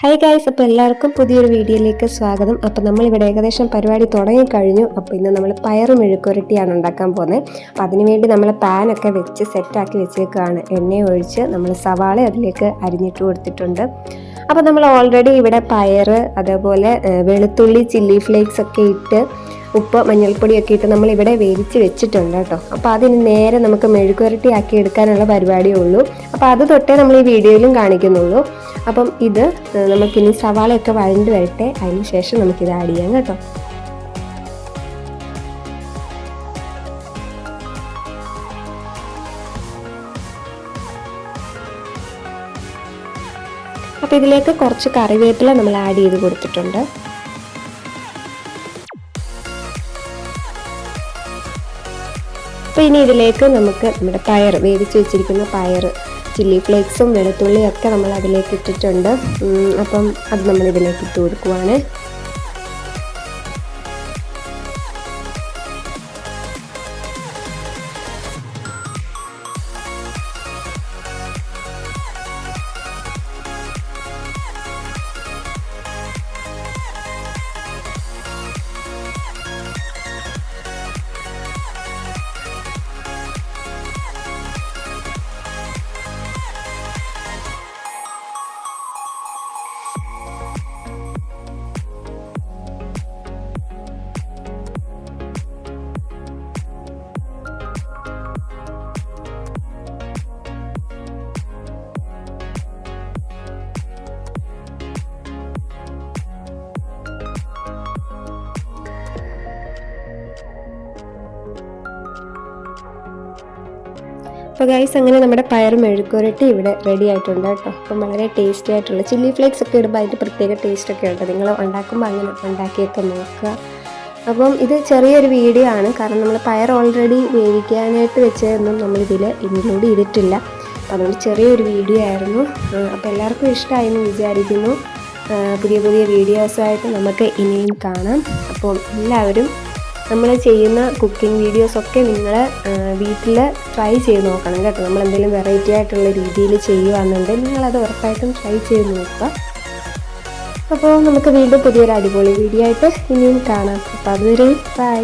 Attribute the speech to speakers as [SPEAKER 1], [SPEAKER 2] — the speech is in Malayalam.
[SPEAKER 1] ഹായ് ഗൈസ് അപ്പോൾ എല്ലാവർക്കും പുതിയൊരു വീഡിയോയിലേക്ക് സ്വാഗതം. അപ്പോൾ നമ്മളിവിടെ ഏകദേശം പരിപാടി തുടങ്ങിക്കഴിഞ്ഞു അപ്പോൾ ഇന്ന് നമ്മൾ പയറ് മെഴുക്കുരട്ടിയാണ് ഉണ്ടാക്കാൻ പോകുന്നത്. അപ്പോൾ അതിനുവേണ്ടി നമ്മൾ പാനൊക്കെ വെച്ച് സെറ്റാക്കി വെച്ചേക്കുകയാണ് എണ്ണ ഒഴിച്ച് നമ്മൾ സവാള അതിലേക്ക് അരിഞ്ഞിട്ട് കൊടുത്തിട്ടുണ്ട്. അപ്പോൾ നമ്മൾ ഓൾറെഡി ഇവിടെ പയറ് അതേപോലെ വെളുത്തുള്ളി ചില്ലി ഫ്ലേക്സ് ഒക്കെ ഇട്ട് ഉപ്പ് മഞ്ഞൾപ്പൊടിയൊക്കെ ഇട്ട് നമ്മൾ ഇവിടെ വേവിച്ച് വെച്ചിട്ടുണ്ട് കേട്ടോ. അപ്പോൾ അതിന് നേരെ നമുക്ക് മെഴുക്കുരട്ടി ആക്കി എടുക്കാനുള്ള പരിപാടിയേ ഉള്ളൂ. അപ്പോൾ അത് തൊട്ടേ നമ്മൾ ഈ വീഡിയോയിലും കാണിക്കുന്നുള്ളൂ. അപ്പം ഇത് നമുക്കിനി സവാളയൊക്കെ വഴണ്ട് വരട്ടെ. അതിന് ശേഷം നമുക്കിത് ആഡ് ചെയ്യാം കേട്ടോ. അപ്പോൾ ഇതിലേക്ക് കുറച്ച് കറിവേപ്പില നമ്മൾ ആഡ് ചെയ്ത് കൊടുത്തിട്ടുണ്ട്. അപ്പോൾ ഇനി ഇതിലേക്ക് നമുക്ക് നമ്മുടെ പയർ വേവിച്ച് വെച്ചിരിക്കുന്ന പയർ ചില്ലി ഫ്ലേക്സും വെളുത്തുള്ളിയൊക്കെ നമ്മൾ അതിലേക്ക് ഇട്ടിട്ടുണ്ട് അപ്പം അത് നമ്മൾ ഇതിലേക്ക് ഇട്ട് കൊടുക്കുവാണ്. അപ്പോൾ ഗൈസ് അങ്ങനെ നമ്മുടെ പയർ മെഴുക്കുരട്ടി ഇവിടെ റെഡി ആയിട്ടുണ്ട് കേട്ടോ. അപ്പം വളരെ ടേസ്റ്റി ആയിട്ടുള്ള ചില്ലി ഫ്ലേക്സ് ഒക്കെ ഇടുമ്പോൾ അതിന്റെ പ്രത്യേക ടേസ്റ്റ് ഒക്കെ ഉണ്ട്. നിങ്ങൾ ഉണ്ടാക്കുമ്പോൾ അങ്ങനെ ഉണ്ടാക്കിയൊക്കെ നോക്കുക. അപ്പം ഇത് ചെറിയൊരു വീഡിയോ ആണ്. കാരണം നമ്മൾ പയർ ഓൾറെഡി വേവിക്കാനായിട്ട് വെച്ചതൊന്നും നമ്മളിതിൽ ഇൻക്ലൂഡ് ചെയ്തിട്ടില്ല. അപ്പം അതുകൊണ്ട് ചെറിയൊരു വീഡിയോ ആയിരുന്നു. അപ്പോൾ എല്ലാവർക്കും ഇഷ്ടമായി എന്ന് വിചാരിക്കുന്നു പുതിയ പുതിയ വീഡിയോസായിട്ട് നമുക്ക് ഇനിയും കാണാം. അപ്പോൾ എല്ലാവരും നമ്മൾ ചെയ്യുന്ന കുക്കിംഗ് വീഡിയോസൊക്കെ നിങ്ങൾ വീട്ടിൽ ട്രൈ ചെയ്ത് നോക്കണം കേട്ടോ. നമ്മൾ എന്തെങ്കിലും വെറൈറ്റി ആയിട്ടുള്ള രീതിയിൽ ചെയ്യുകയാണെന്നുണ്ടെങ്കിൽ നിങ്ങളത് ഉറപ്പായിട്ടും ട്രൈ ചെയ്ത് നോക്കുക. അപ്പോൾ നമുക്ക് വീണ്ടും പുതിയൊരു അടിപൊളി വീഡിയോ ആയിട്ട് ഇനിയും കാണാം. അപ്പോൾ അതുവരെ ബൈ